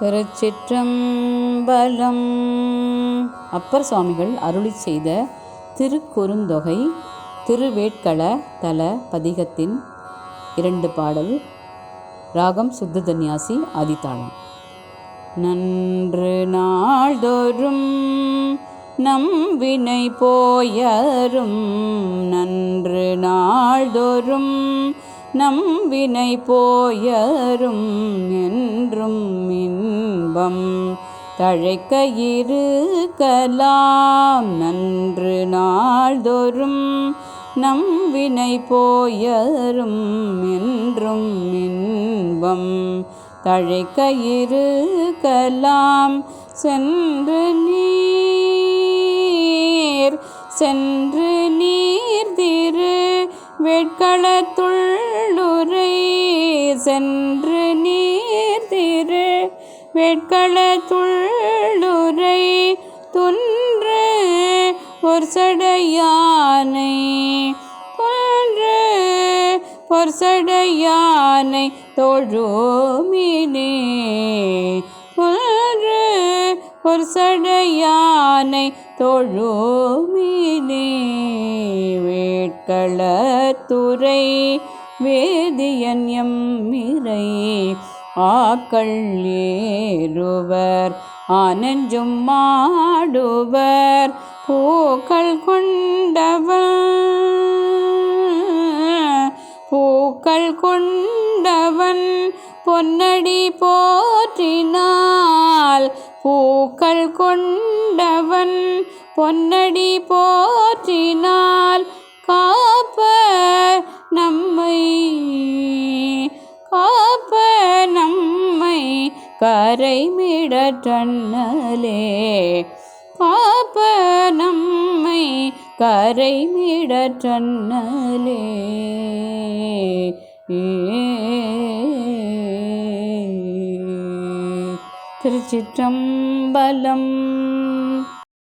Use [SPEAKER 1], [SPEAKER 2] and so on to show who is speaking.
[SPEAKER 1] திருச்சிற்றம்பலம். அப்பர் சுவாமிகள் அருளி செய்த திருக்குறுந்தொகை திருவேட்கள தல பதிகத்தின் இரண்டு பாடல் ராகம் சுத்த தன்யாசி ஆதித்தாளம். நன்று நாள்தோறும் நம் வினை போயரும். நன்று நாள்தோறும் நம் வினை போயரும் என்றும் இன்பம் தழைக்க இருக்கலாம் நன்று நாள்தோறும். நம் வினை போயரும் என்றும் இன்பம். தழைக்க இருக்கலாம் சென்று நீர். சென்று நீர் திரு வெட்களத்துள்ளுரை சென்று வெட்களத்துள்ளுரை துன்று ஒரு சடையானை துன்று ஒரு தொழுமினே. துன்று ஒரு சடையானை தொழுமினே. வேட்களத்துறை வேதியன் எம்மிரை ஆக்கள் ஏறுவர் ஆனஞ்சும் மாடுவர் பூக்கள் கொண்டவன் பூக்கள் கொண்டவன் பொன்னடி போற்றினால் பூக்கள் கொண்டவன் பொன்னடி போற்றினால் கா காப்ப நம்மை கரைமிடற்றன்னலே காப்ப நம்மை கரைமிடற்றன்னலே திருச்சிற்றம்பலம்